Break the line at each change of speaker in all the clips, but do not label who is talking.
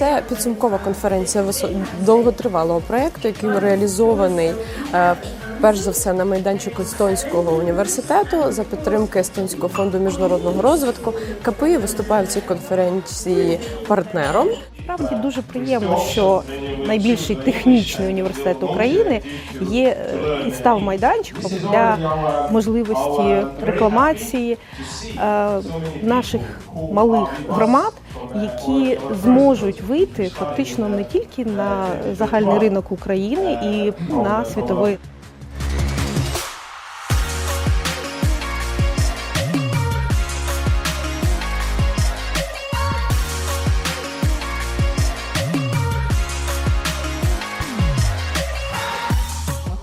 Це підсумкова конференція довготривалого проєкту, який реалізований е, перш за все на майданчику Естонського університету за підтримки Естонського фонду міжнародного розвитку. КПІ виступає в цій конференції партнером.
Справді дуже приємно, що найбільший технічний університет України є е, і став майданчиком для можливості рекламації е, наших малих громад, які зможуть вийти фактично не тільки на загальний ринок України і на світовий.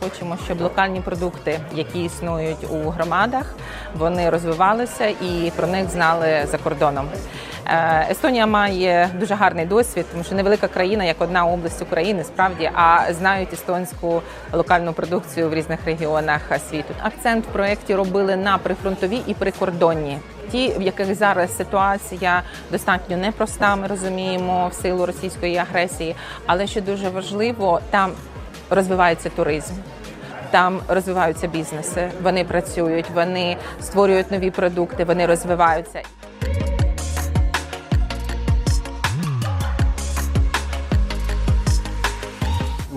Хочемо, щоб локальні продукти, які існують у громадах, вони розвивалися і про них знали за кордоном. Е, Естонія має дуже гарний досвід, тому що невелика країна, як одна область України, справді, а знають естонську локальну продукцію в різних регіонах світу. Акцент в проєкті робили на прифронтові і прикордонні. Ті, в яких зараз ситуація достатньо непроста, ми розуміємо в силу російської агресії, але що дуже важливо, там розвивається туризм. Там розвиваються бізнеси, вони працюють, вони створюють нові продукти, вони розвиваються.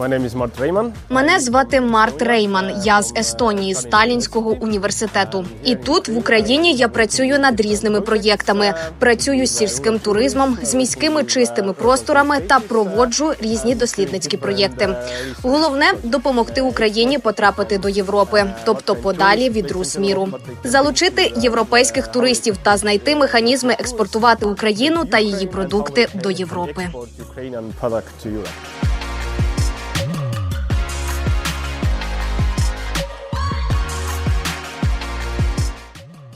Mart Reimann.
Мене звати Март Рейман. Я з Естонії, з Талінського університету. І тут в Україні я працюю над різними проєктами. Працюю з сільським туризмом, з міськими чистими просторами та проводжу різні дослідницькі проєкти. Головне допомогти Україні потрапити до Європи, тобто подалі від рус міру, залучити європейських туристів та знайти механізми експортувати Україну та її продукти до Європи.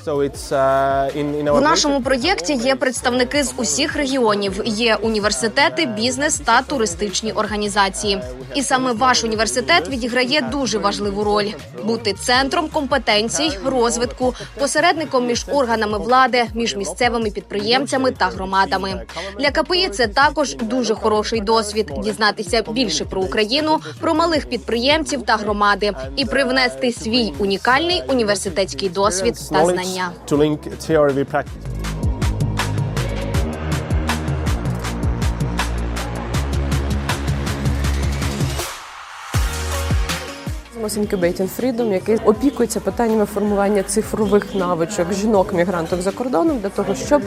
В нашому проєкті є представники з усіх регіонів. Є університети, бізнес та туристичні організації. І саме ваш університет відіграє дуже важливу роль бути центром компетенцій, розвитку, посередником між органами влади, між місцевими підприємцями та громадами. Для КПІ це також дуже хороший досвід дізнатися більше про Україну, про малих підприємців та громади і привнести свій унікальний університетський досвід та
knowledge
знання.
to link theory with practice.
Ось Incubating Freedom, який опікується питаннями формування цифрових навичок жінок-мігранток за кордоном для того, щоб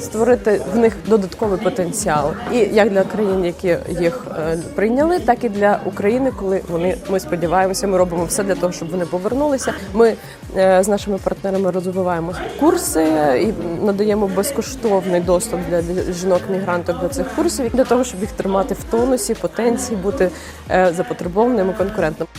створити в них додатковий потенціал, і як для країн, які їх е, прийняли, так і для України, коли вони ми сподіваємося, ми робимо все для того, щоб вони повернулися. Ми е, з нашими партнерами розвиваємо курси і надаємо безкоштовний доступ для жінок-мігранток до цих курсів для того, щоб їх тримати в тонусі, потенції, бути е, запотребованими, конкурентними.